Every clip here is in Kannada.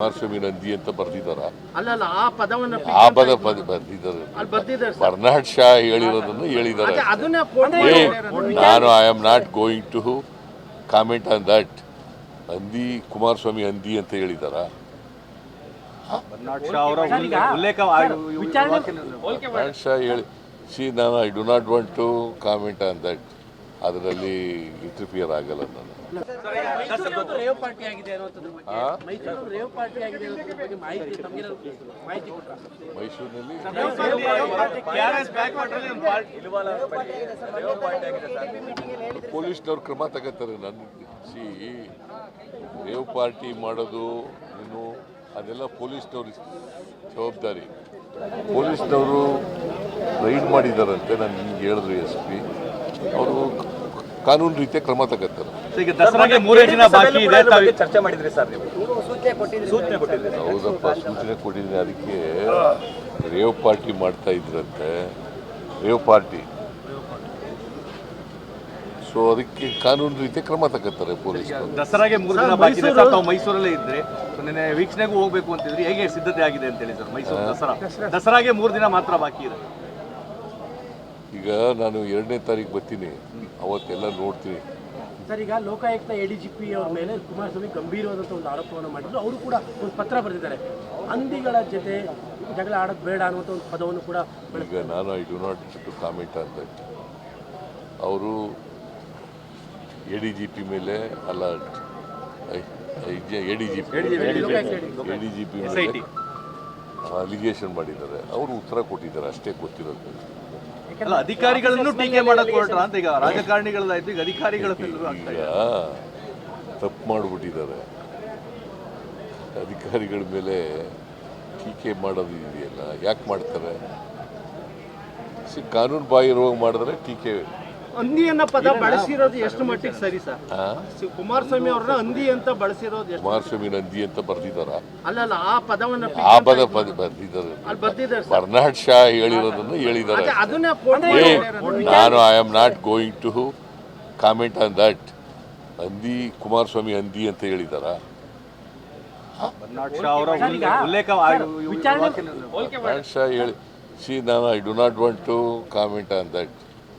ಕುಮಾರಸ್ವಾಮಿ ನಂದಿ ಅಂತ ಬರ್ದಿದಾರ ಆ ಪದವನ್ನ ಆ ಪದ ಬರ್ದಿದ್ದಾರೆ. ಬರ್ನಾಡ್ ಶಾ ಹೇಳಿರೋದನ್ನು ಹೇಳಿದ್ದಾರೆ. ನಾನು I am not going to comment on that ಹಂದಿ ಕುಮಾರಸ್ವಾಮಿ ಹಂದಿ ಅಂತ ಹೇಳಿದಾರ ಬರ್ನಾಡ್ ಶಾ ಅವರ ಉಲ್ಲೇಖ ಬರ್ನಾಡ್ ಶಾ ಹೇಳಿ. ಸಿ ನಾನು I do not want to comment on that ಅದರಲ್ಲಿ ಇಂಟರ್ಫಿಯರ್ ಆಗಲ್ಲ ನಾನು. ಮೈಸೂರು ರೇವ್ ಪಾರ್ಟಿ ಆಗಿದೆ ಅನ್ನೋದ್ರ ಬಗ್ಗೆ ಮೈಸೂರು ರೇವ್ ಪಾರ್ಟಿ ಆಗಿದೆ ಅನ್ನೋದ್ರ ಬಗ್ಗೆ ಮಾಹಿತಿ ತಮಗೆ ಮಾಹಿತಿ ಕೊಟ್ರ? ಮೈಸೂರಿನಲ್ಲಿ ಪೊಲೀಸ್ನವ್ರು ಕ್ರಮ ತಗೋತಾರೆ ನನ್ನ ಸಿ ರೇವ್ ಪಾರ್ಟಿ ಮಾಡೋದು ಇನ್ನು ಅದೆಲ್ಲ ಪೊಲೀಸ್ನವ್ರ ಜವಾಬ್ದಾರಿ. ಪೊಲೀಸ್ನವರು ರೈಡ್ ಮಾಡಿದಾರಂತೆ ನಾನು ನಿಮ್ಗೆ ಹೇಳಿದ್ರು ಎಸ್ ಪಿ. ಅವರು ಕಾನೂನು ರೀತಿಯ ಕ್ರಮ ತಗತ್ತಾರೆ. ಈಗ ದಸರಾಗೆ ಮೂರೇ ದಿನ ಬಾಕಿ ಇದೆ ತಾವು- ಚರ್ಚೆ ಮಾಡಿದ್ರಿ ಸರ್ ನೀವು. ಸೂಚನೆ ಕೊಟ್ಟಿದ್ರಿ ಹೌದಪ್ಪ ಸೂಚನೆ ಕೊಟ್ಟಿದ್ದೀನಿ ಅದಕ್ಕೆ ರೇವ್ ಪಾರ್ಟಿ ಮಾಡ್ತಾ ಇದ್ರಂತೆ. Rave party. ಸೊ ಅದಕ್ಕೆ ಕಾನೂನು ರೀತಿಯ ಕ್ರಮ ತಗೋತಾರೆ ಪೊಲೀಸ್ ದಸರಾಗೆ ಮೂರು ದಿನ ಬಾಕಿ ಇದೆ ಸರ್ ತಾವು ಮೈಸೂರಲ್ಲೇ ಇದ್ರೆ. ಸೊ ನಿನ್ನೆ ವೀಕ್ಷಣೆಗೂ ಹೋಗ್ಬೇಕು ಅಂತಿದ್ರಿ. ಹೇಗೆ ಸಿದ್ಧತೆ ಆಗಿದೆ ಅಂತ ಹೇಳಿ ಸರ್ ಮೈಸೂರು ದಸರಾ. ದಸರಾಗೆ ಮೂರು ದಿನ ಮಾತ್ರ ಬಾಕಿ ಇದೆ. ಈಗ ನಾನು ಎರಡನೇ ತಾರೀಕು ಬರ್ತೀನಿ. ಅವತ್ತೆಲ್ಲ ನೋಡ್ತೀನಿ. ಸರ್ ಈಗ Lokayukta A D G P ಅವ್ರ ಮೇಲೆ ಕುಮಾರಸ್ವಾಮಿ ಗಂಭೀರವಾದಂಥ ಒಂದು ಆರೋಪವನ್ನು ಮಾಡಿದ್ರು. ಅವರು ಕೂಡ ಒಂದು ಪತ್ರ ಬರೆದಿದ್ದಾರೆ. ಹಂದಿಗಳ ಜೊತೆ ಜಗಳ ಆಡೋದು ಬೇಡ ಅನ್ನುವಂಥ ಒಂದು ಪದವನ್ನು ಕೂಡ ಈಗ ನಾನು I do not to comment ಅಂತ ಅವರು ಎ ಡಿ ಜಿ ಪಿ ಮೇಲೆ ಅಲ್ಲ A D G P A D G P ಮೇಲೆ ಅಲಿಗೇಷನ್ ಮಾಡಿದ್ದಾರೆ. ಅವರು ಉತ್ತರ ಕೊಟ್ಟಿದ್ದಾರೆ ಅಷ್ಟೇ ಗೊತ್ತಿರೋದು. ಅಲ್ಲ ಅಧಿಕಾರಿಗಳನ್ನು ಟೀಕೆ ಮಾಡಕ್ ಹೊರಟ್ರ. ಅಂತ ಈಗ ರಾಜಕಾರಣಿಗಳದಾಯ್ತು ಈಗ ಅಧಿಕಾರಿಗಳ ಈಗ ತಪ್ಪು ಮಾಡಿಬಿಟ್ಟಿದ್ದಾರೆ. ಅಧಿಕಾರಿಗಳ ಮೇಲೆ ಟೀಕೆ ಮಾಡೋದು ಇದೆಯಲ್ಲ ಯಾಕೆ ಮಾಡ್ತಾರೆ? ಸಿ ಕಾನೂನು ಬಾಹಿರವಾಗಿ ಮಾಡಿದ್ರೆ ಟೀಕೆ ಹಂದಿ ಅನ್ನೋ ಪದ ಬಳಸಿರೋದು ಎಷ್ಟು ಮಟ್ಟಿಗೆ ಸರಿ ಸರ್? ಕುಮಾರಸ್ವಾಮಿ ಅವ್ರನ್ನ ಹಂದಿ ಅಂತ ಬಳಸಿರೋದು ಎಷ್ಟು ಕುಮಾರಸ್ವಾಮಿ ನಂದಿ ಅಂತ ಬರ್ದಿದಾರ ಅಲ್ಲ ಅಲ್ಲ ಆ ಪದವನ್ನ ಆ ಪದ ಪದ ಬರ್ದಿದ್ದಾರೆ. ಅಲ್ಲಿ ಬರ್ದಿದ್ದಾರೆ ಸರ್. ಬರ್ನಾಡ್ ಶಾ ಹೇಳಿರೋದನ್ನ ಹೇಳಿದ್ದಾರೆ. ಅದೇ ಅದನ್ನ quote ಏ ನಾನು I am not going to comment on that ಹಂದಿ ಕುಮಾರಸ್ವಾಮಿ ಹಂದಿ ಅಂತ ಹೇಳಿದಾರ ಬರ್ನಾಡ್ ಶಾ ಅವರ ಉಲ್ಲೇಖ ಬರ್ನಾಡ್ ಶಾ ಹೇಳಿ ಸಿ ನಾನು I do not want to comment on that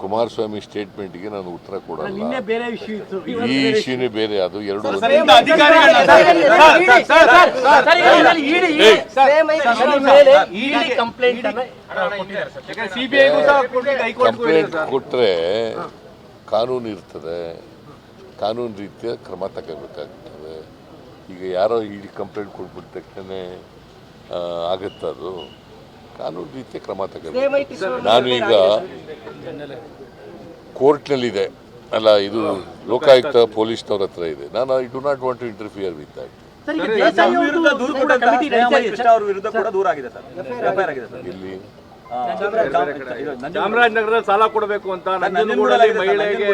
Kumaraswamy ಸ್ಟೇಟ್ಮೆಂಟ್ಗೆ ನಾನು ಉತ್ತರ ಕೊಡಲ್ಲ ಈ ಇಶ್ಯೂನೇ ಬೇರೆ ಅದು ಎರಡು. ಕಂಪ್ಲೇಂಟ್ ಕೊಟ್ಟರೆ ಕಾನೂನು ಇರ್ತದೆ ಕಾನೂನು ರೀತಿಯ ಕ್ರಮ ತಗೋಬೇಕಾಗ್ತದೆ ಈಗ ಯಾರೋ ಇಡಿ ಕಂಪ್ಲೇಂಟ್ ಕೊಟ್ಬಿಟ್ಟ ತಕ್ಷಣ ಆಗುತ್ತದು ಅದು ಕಾನೂನು ರೀತಿಯ ಕ್ರಮ ತಗೋಬೇಕು. ನಾನು ಈಗ ಕೋರ್ಟ್ನಲ್ಲಿದೆ. ಅಲ್ಲ ಇದು ಲೋಕಾಯುಕ್ತ ಪೊಲೀಸ್ನವ್ರ ಹತ್ರ ಇದೆ. ನಾನು I do not want to interfere with that. Sir ಈಗ ದೇಸಾಯಿ ವಿರುದ್ಧ ದೂರು ಅವ್ರದ್ದು ಕಮಿಟಿ ಸ್ನೇಹ ಅವ್ರ ವಿರುದ್ಧ ಕೂಡ ದೂರ ಆಗಿದೆ ಸರ್. ಎಫ್ಐಆರ್ ಆಗಿದೆ ಸರ್. ಇಲ್ಲಿ ಚಾಮರಾಜನಗರದಲ್ಲಿ ಸಾಲ ಕೊಡಬೇಕು ಅಂತ ನಂಜನಗೂಡಲ್ಲಿ ಮಹಿಳೆಗೆ